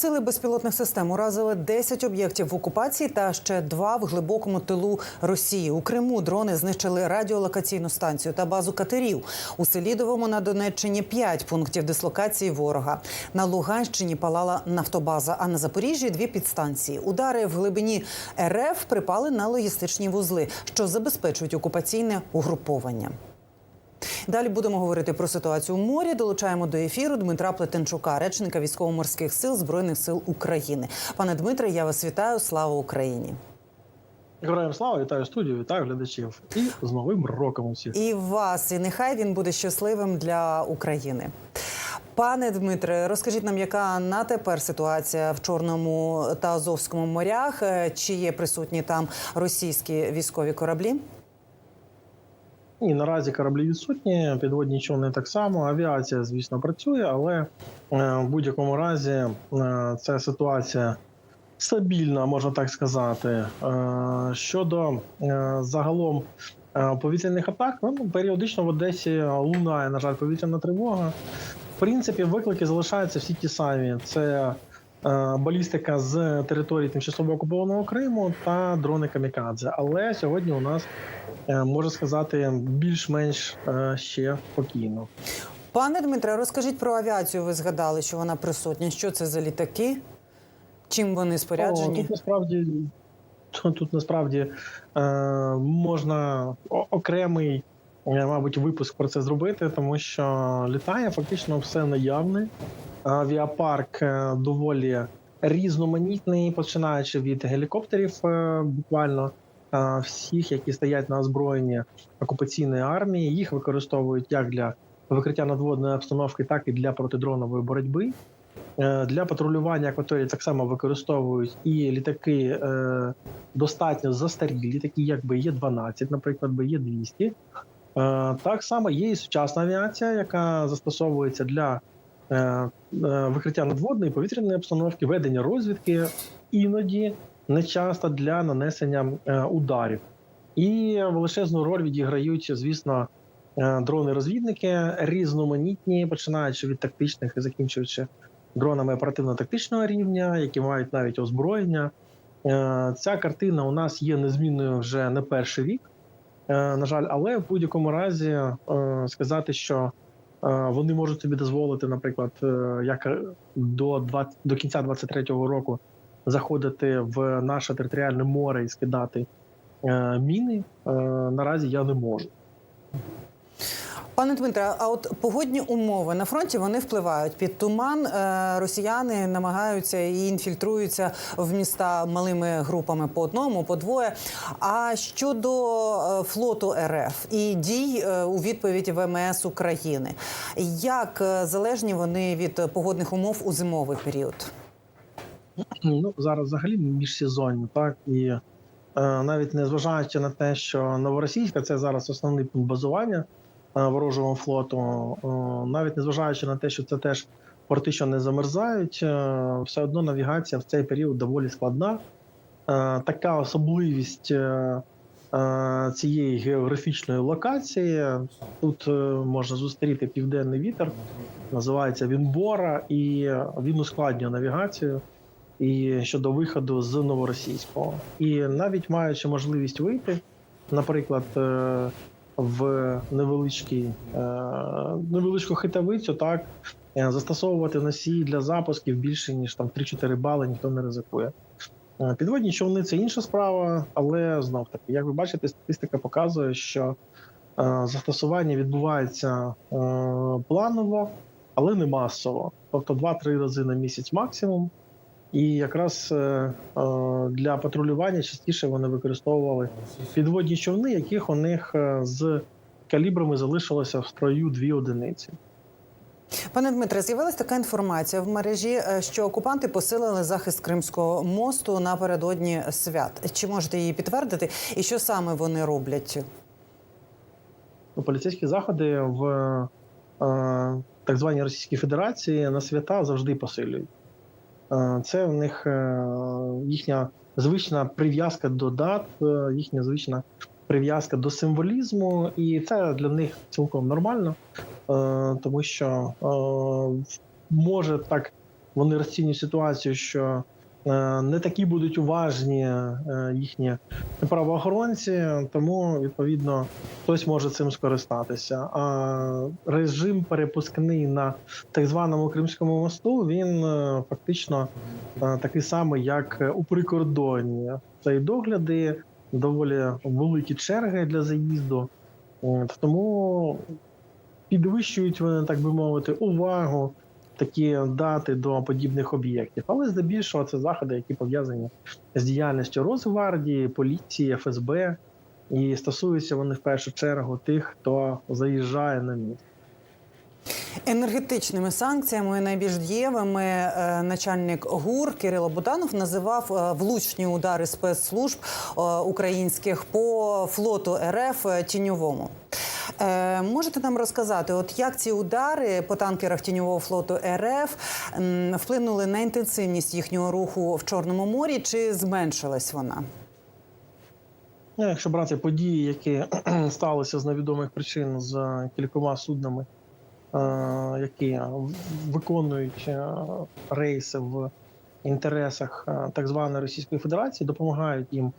Сили безпілотних систем уразили 10 об'єктів в окупації та ще два в глибокому тилу Росії. У Криму дрони знищили радіолокаційну станцію та базу катерів. У Селідовому на Донеччині 5 пунктів дислокації ворога. На Луганщині палала нафтобаза, а на Запоріжжі дві підстанції. Удари в глибині РФ припали на логістичні вузли, що забезпечують окупаційне угруповання. Далі будемо говорити про ситуацію у морі. Долучаємо до ефіру Дмитра Плетенчука, речника військово-морських сил збройних сил України. Пане Дмитре, я вас вітаю. Слава Україні! Героям слава, вітаю студію, вітаю глядачів і з новим роком усіх. І вас, і нехай він буде щасливим для України. Пане Дмитре, розкажіть нам, яка на тепер ситуація в Чорному та Азовському морях? Е, Чи є присутні там російські військові кораблі? І наразі кораблі відсутні, підводні човни так само. Авіація, звісно, працює, але е, в будь-якому разі е, ця ситуація стабільна, можна так сказати. Е, щодо загалом повітряних атак, ну, періодично в Одесі лунає, на жаль, повітряна тривога. В принципі, виклики залишаються всі ті самі: це балістика з території тимчасово окупованого Криму та дрони камікадзе. Але сьогодні у нас е, можна сказати більш-менш е, ще спокійно. Пане Дмитре, розкажіть про авіацію. Ви згадали, що вона присутня. Що це за літаки? Чим вони О, споряджені? тут насправді тут, насправді е, можна окремий, е, мабуть, випуск про це зробити, тому що літає фактично все наявне. Авіапарк е, доволі різноманітний, починаючи від гелікоптерів, е, буквально е, всіх, які стоять на озброєнні окупаційної армії. Їх використовують як для викриття надводної обстановки, так і для протидронової боротьби. Е, Для патрулювання акваторії так само використовують і літаки е, достатньо застарілі, такі як БЄ-12, наприклад, БЄ-200. Е, так само є і сучасна авіація, яка застосовується для е, е, викриття надводної повітряної обстановки, ведення розвідки, іноді не часто для нанесення ударів. І величезну роль відіграють, звісно, дрони-розвідники різноманітні, починаючи від тактичних і закінчуючи дронами оперативно-тактичного рівня, які мають навіть озброєння. Ця картина у нас є незмінною вже не перший рік, на жаль, але в будь-якому разі е, сказати, що е, вони можуть собі дозволити, наприклад, е, як до 20, до кінця 23-го року заходити в наше територіальне море і скидати е, міни, е, наразі я не можу. Пане Дмитре, а от погодні умови на фронті вони впливають під туман. е, Росіяни намагаються і інфільтруються в міста малими групами по одному, по двоє. А щодо е, флоту РФ і дій е, у відповідь ВМС України, як залежні вони від погодних умов у зимовий період? Ну зараз взагалі міжсезоння, так і навіть не зважаючи на те, що новоросійська це зараз основний пункт базування ворожого флоту, е, навіть не зважаючи на те, що це теж порти, що не замерзають, е, все одно навігація в цей період доволі складна. Е, така особливість е, е, цієї географічної локації. Тут е, можна зустріти південний вітер, називається він Бора, і він ускладнює навігацію і щодо виходу з новоросійського. І навіть маючи можливість вийти, наприклад, е, в невеличкий, е, невеличку хитавицю, так е, застосовувати носії для запусків більше ніж там 3-4 бали, ніхто не ризикує. Е, Підводні човни це інша справа, але знов таки, як ви бачите, статистика показує, що застосування відбувається планово, але не масово. Тобто 2-3 рази на місяць максимум. І якраз е, е, для патрулювання частіше вони використовували підводні човни, яких у них е, з калібрами залишилося в строю дві одиниці. Пане Дмитре, з'явилася така інформація в мережі, що окупанти посилили захист Кримського мосту напередодні свят. Чи можете її підтвердити? І що саме вони роблять? Ну, Поліцейські заходи в так званій Російській Федерації на свята завжди посилюють. Е, Це в них е, їхня звична прив'язка до дат, е, їхня звична прив'язка до символізму, і це для них цілком нормально, тому що може так вони розцінюють ситуацію, що не такі будуть уважні е, їхні правоохоронці, тому відповідно хтось може цим скористатися. А режим перепускний на так званому Кримському мосту він е, фактично е, такий самий, як у прикордонні. Це і догляди, доволі великі черги для заїзду. Тому підвищують вони, так би мовити, увагу такі дати до подібних об'єктів. Але здебільшого це заходи, які пов'язані з діяльністю Росгвардії, поліції, ФСБ, і стосуються вони в першу чергу тих, хто заїжджає на місце. Енергетичними санкціями найбільш дієвими е, начальник ГУР Кирило Буданов називав е, влучні удари спецслужб е, українських по флоту РФ тіньовому. Е, можете нам розказати, от як ці удари по танкерах тіньового флоту РФ вплинули на інтенсивність їхнього руху в Чорному морі, чи зменшилась вона? Ну, якщо брати події, які сталися з невідомих причин з кількома суднами, е, які виконують е, рейси в інтересах так званої Російської Федерації, допомагають їм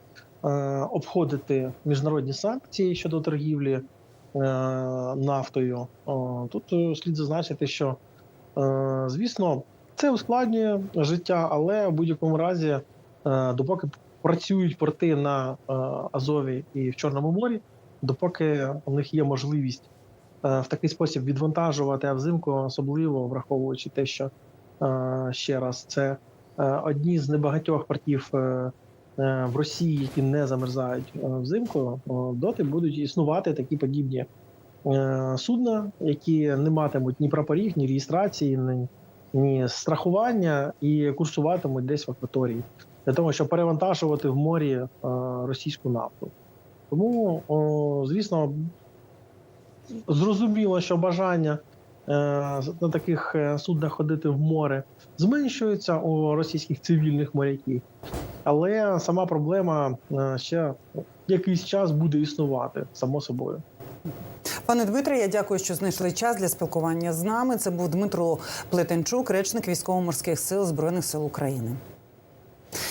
обходити міжнародні санкції щодо торгівлі нафтою. Тут е, слід зазначити, що е, звісно це ускладнює життя, але в будь-якому разі, е, допоки працюють порти на е, Азові і в Чорному морі, допоки у них є можливість е, в такий спосіб відвантажувати, а взимку особливо враховуючи те, що е, ще раз це е, одні з небагатьох портів е, е, в Росії, які не замерзають е, взимку, е, доти будуть існувати такі подібні е, судна, які не матимуть ні прапорів, ні реєстрації, ні, ні страхування і курсуватимуть десь в акваторії для того, щоб перевантажувати в морі е, російську нафту. Тому, звісно, зрозуміло, що бажання е, на таких е, суднах ходити в море зменшується у російських цивільних моряків, але сама проблема е, ще якийсь час буде існувати само собою. Пане Дмитре, я дякую, що знайшли час для спілкування з нами. Це був Дмитро Плетенчук, речник військово-морських сил збройних сил України.